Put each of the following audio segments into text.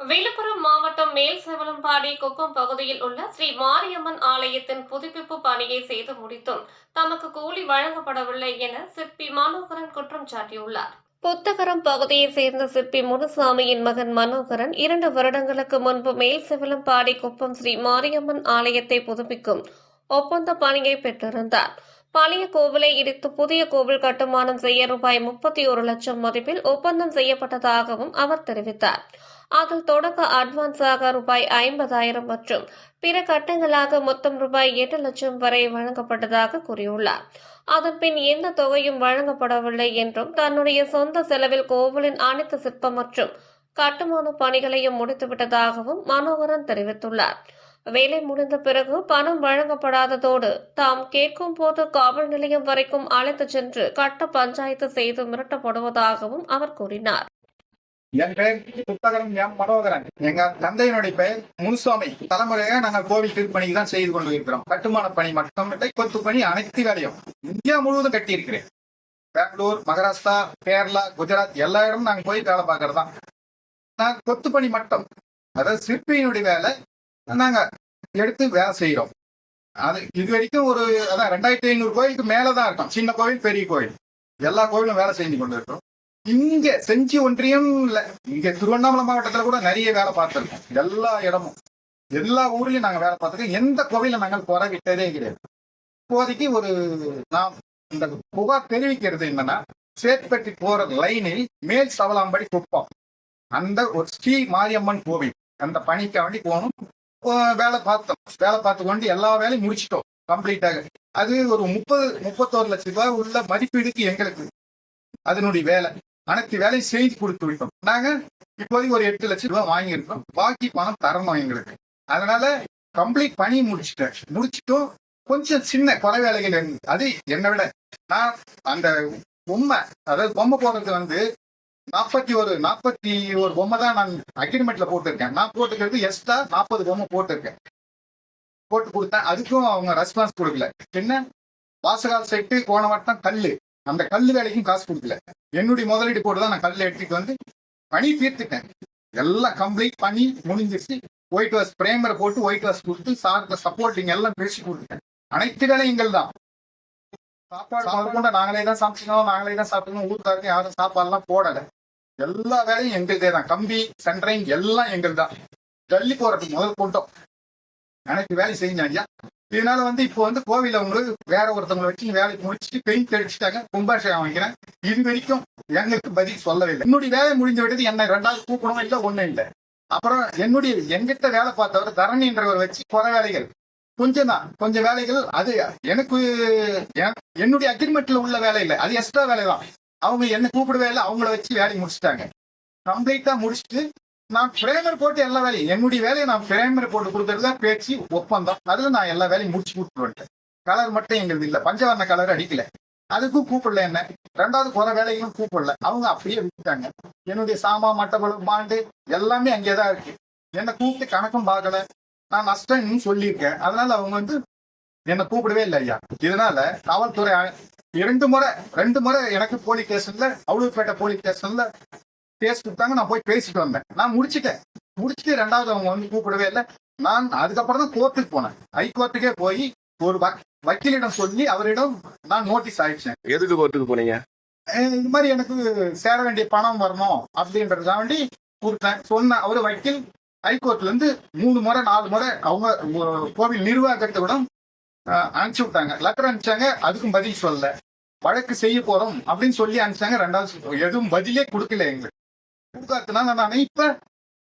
விழுப்புரம் மாவட்டம் மேல்செவலம்பாடி குப்பம் பகுதியில் உள்ள ஸ்ரீ மாரியம்மன் ஆலயத்தின் புதுப்பிப்பு பணியை செய்து முடித்தும் தமக்கு கூலி வழங்கப்படவில்லை என சிற்பி மனோகரன் குற்றம் சாட்டியுள்ளார். புத்தகரம் பகுதியைச் சேர்ந்த சிற்பி முனுசாமியின் மகன் மனோகரன் இரண்டு வருடங்களுக்கு முன்பு மேல்செவலம்பாடி குப்பம் ஸ்ரீ மாரியம்மன் ஆலயத்தை புதுப்பிக்கும் ஒப்பந்த பணியை பெற்றிருந்தார். பழைய கோவிலை இடித்து புதிய கோவில் கட்டுமானம் செய்ய ரூபாய் முப்பத்தி ஒரு லட்சம் மதிப்பில் ஒப்பந்தம் செய்யப்பட்டதாகவும் அவர் தெரிவித்தார். அதில் தொடக்க அட்வான்ஸாக ரூபாய் ஐம்பதாயிரம் மற்றும் பிற கட்டங்களாக மொத்தம் ரூபாய் எட்டு லட்சம் வரை வழங்கப்பட்டதாக கூறியுள்ளார். அதன்பின் எந்த தொகையும் வழங்கப்படவில்லை என்றும் தன்னுடைய சொந்த செலவில் கோவிலின் அனைத்து சிற்பம் மற்றும் கட்டுமான பணிகளையும் முடித்துவிட்டதாகவும் மனோகரன் தெரிவித்துள்ளார். வேலை முடிந்த பிறகு பணம் வழங்கப்படாததோடு தாம் கேட்கும் போது காவல் நிலையம் வரைக்கும் அழைத்துச் சென்று கட்ட பஞ்சாயத்து செய்து மிரட்டப்படுவதாகவும் அவர் கூறினார். என் பெயர் புத்தகரம் எம் மனோகரன். எங்க தந்தையினுடைய பெயர் முனுசாமி தலைமுறையாக நாங்கள் கோவில் திருப்பணிக்கு தான் செய்து கொண்டு இருக்கிறோம் கட்டுமான பணி மட்டும் இல்லை கொத்து பணி அனைத்து வேலையும் இந்தியா முழுவதும் கட்டி இருக்கிறேன் பெங்களூர் மகாராஷ்டிரா கேரளா குஜராத் எல்லா இடமும் நாங்கள் போய் வேலை பார்க்கறது தான். நாங்கள் கொத்து பணி மட்டும். அதாவது சிற்பியினுடைய வேலை நாங்கள் எடுத்து வேலை செய்கிறோம். அது இது வரைக்கும் ஒரு அதான் ரெண்டாயிரத்தி ஐநூறு கோயிலுக்கு மேலே தான் இருக்கும். சின்ன கோவில் பெரிய கோயில் எல்லா கோயிலும் வேலை செஞ்சு கொண்டு இருக்கிறோம் இங்க செஞ்சி ஒன்றியம் இல்ல. இங்க திருவண்ணாமலை மாவட்டத்துல கூட நிறைய வேலை பார்த்திருக்கோம். எல்லா இடமும். எல்லா ஊர்லயும் நாங்க வேலை பார்த்திருக்கோம். எந்த கோவில நாங்கள் குறை விட்டதே கிடையாது. இப்போதைக்கு ஒரு நாம் இந்த புகார் தெரிவிக்கிறது என்னன்னா சேத்பட்டி போற லைனில் மேல் சவலாம்படி குப்பம். அந்த ஒரு ஸ்ரீ மாரியம்மன் கோவில். அந்த பணிக்கு வேண்டி போகணும் வேலை பார்த்தோம். வேலை பார்த்து கொண்டு எல்லா வேலையும் முடிச்சிட்டோம். கம்ப்ளீட்டாக அது ஒரு முப்பது முப்பத்தோரு லட்சம் ரூபாய் உள்ள மதிப்பீடுக்கு எங்களுக்கு. அதனுடைய வேலை. அனைத்து வேலையும் செய்து கொடுத்து விட்டோம். நாங்க இப்போதைக்கு ஒரு எட்டு லட்சம் ரூபாய் வாங்கியிருக்கோம். பாக்கி பணம் தரணும் எங்களுக்கு. அதனால கம்ப்ளீட் பணி முடிச்சுட்டேன் முடிச்சிட்டோம். கொஞ்சம் சின்ன குறை வேலைகள் அது என்னை விட. நான் அந்த பொம்மை அதாவது பொம்மை போடுறது வந்து நாற்பத்தி ஒரு நாற்பத்தி ஒரு பொம்மை தான் நான் அக்ரிமெண்ட்ல போட்டிருக்கேன். நான் போட்டுக்கிறது எக்ஸ்ட்ரா நாற்பது பொம்மை போட்டிருக்கேன். போட்டு கொடுத்தேன். அதுக்கும் அவங்க ரெஸ்பான்ஸ் கொடுக்கல. என்ன? வாசகால் சைட்டு போன வட்டம் கல்லு. அந்த கல்லு வேலைக்கும் காசு கொடுக்கல. என்னுடைய முதலீடு போட்டு தான் நான் கல்லை எடுத்துட்டு வந்து பணி தீர்த்துட்டேன். எல்லாம் கம்ப்ளீட் பண்ணி முடிஞ்சிருச்சு. ஒயிட் வாஷ் பிரேமரை போட்டு ஒயிட் வாஷ் கொடுத்து சார்ல சப்போர்ட்டிங் எல்லாம் பிரிச்சு கொடுத்துட்டேன். அனைத்து வேலையும் எங்கள் தான். சாப்பாடு முதற்கொண்டு நாங்களே தான் சமைச்சிக்கணும் நாங்களே தான் சாப்பிடணும். ஊருக்காருக்கு யாரும் சாப்பாடுலாம் போடல. எல்லா வேலையும் எங்களுதே தான். கம்பி சென்ட்ரைங் எல்லாம் எங்கள் தான் ஜல்லி போறதுக்கு முதல் கொண்டோம் எனக்கு வேலை ஐயா இதனால வந்து இப்போ வந்து கோவில உங்களுக்கு வேற ஒருத்தவங்களை வச்சு வேலைக்கு முடிச்சுட்டு பெயிண்ட் அடிச்சுட்டாங்க கும்பாஷேகம் வைக்கிறேன் இது வரைக்கும் எங்களுக்கு பதில் சொல்லவே இல்லை என்னுடைய வேலை முடிஞ்ச விட்டது என்ன ரெண்டாவது கூப்பிடணும் இல்லை ஒண்ணும் இல்லை. அப்புறம் என்னுடைய எங்கிட்ட வேலை பார்த்தவர் தரணின்றவர் வச்சு குறை வேலைகள். கொஞ்சம் தான் கொஞ்சம் வேலைகள் அது எனக்கு என்- என்னுடைய அக்ரிமெண்ட்ல உள்ள வேலை இல்லை. அது எக்ஸ்ட்ரா வேலை தான் அவங்க என்ன கூப்பிடவே இல்லை அவங்கள வச்சு வேலையை முடிச்சிட்டாங்க. கம்ப்ளீட்டா முடிச்சுட்டு நான் பிரேமர் போட்டு எல்லா வேலையும் என்னுடைய வேலையை நான் பிரேமர் போட்டு கொடுக்கறது தான் பேச்சு ஒப்பந்தம். அதுல நான் எல்லா வேலையும் முடிச்சு கொடுத்துட்டு கலர் மட்டும் எங்களுக்கு இல்லை. பஞ்சவர்ண கலர் அடிக்கல. அதுக்கும் கூப்பிடல என்ன? ரெண்டாவது குறை வேலைகளும் கூப்பிடல. அவங்க அப்படியே விட்டுட்டாங்க. என்னுடைய சாமா மட்டபலம் பாண்டு எல்லாமே அங்கேதான் இருக்கு. என்னை கூப்பிட்டு கணக்கும் பார்க்கல. நான் நஷ்டம் சொல்லியிருக்கேன். அதனால அவங்க வந்து என்னை கூப்பிடவே இல்லை ஐயா. இதனால காவல்துறை இரண்டு முறை ரெண்டு முறை எனக்கு போலீஸ் ஸ்டேஷன்ல அவுளூர்பேட்டை போலீஸ் ஸ்டேஷன்ல கேஸ் கொடுத்தாங்க நான் போய் பேசிட்டு வந்தேன். நான் முடிச்சிட்டேன். முடிச்சுட்டு ரெண்டாவது அவங்க வந்து கூப்பிடவே இல்லை. நான் அதுக்கப்புறம் தான் கோர்ட்டுக்கு போனேன். ஹைகோர்ட்டுக்கே போய் ஒரு வக்- வக்கீலிடம் சொல்லி அவரிடம் நான் நோட்டீஸ் ஆயிடுச்சேன். எதுக்கு கோர்ட்டுக்கு போனீங்க? இந்த மாதிரி எனக்கு சேர வேண்டிய பணம் வரணும் அப்படின்றதுக்காக வேண்டி கொடுத்தேன் சொன்ன அவரு வக்கீல் ஹைகோர்ட்ல இருந்து மூணு முறை நாலு முறை அவங்க கோவில் நிர்வாகத்தை விட அனுப்பிச்சு விட்டாங்க. லெட்டர் அனுப்பிச்சாங்க அதுக்கும் பதில் சொல்லல. வழக்கு செய்ய போறோம் அப்படின்னு சொல்லி அனுப்பிச்சாங்க ரெண்டாவது எதுவும் பதிலே கொடுக்கல எங்களுக்கு. கொடுக்காதனால நான் இப்ப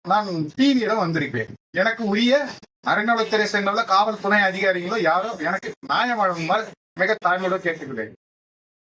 நான் டிவியிடம் வந்திருப்பேன் எனக்கு உரிய அறநிலைத்துறை காவல் காவல்துறை அதிகாரிகளோ யாரோ எனக்கு நியாயம் வழங்குமாறு மிக தாழ்மையோட கேட்டுக்கிறேன்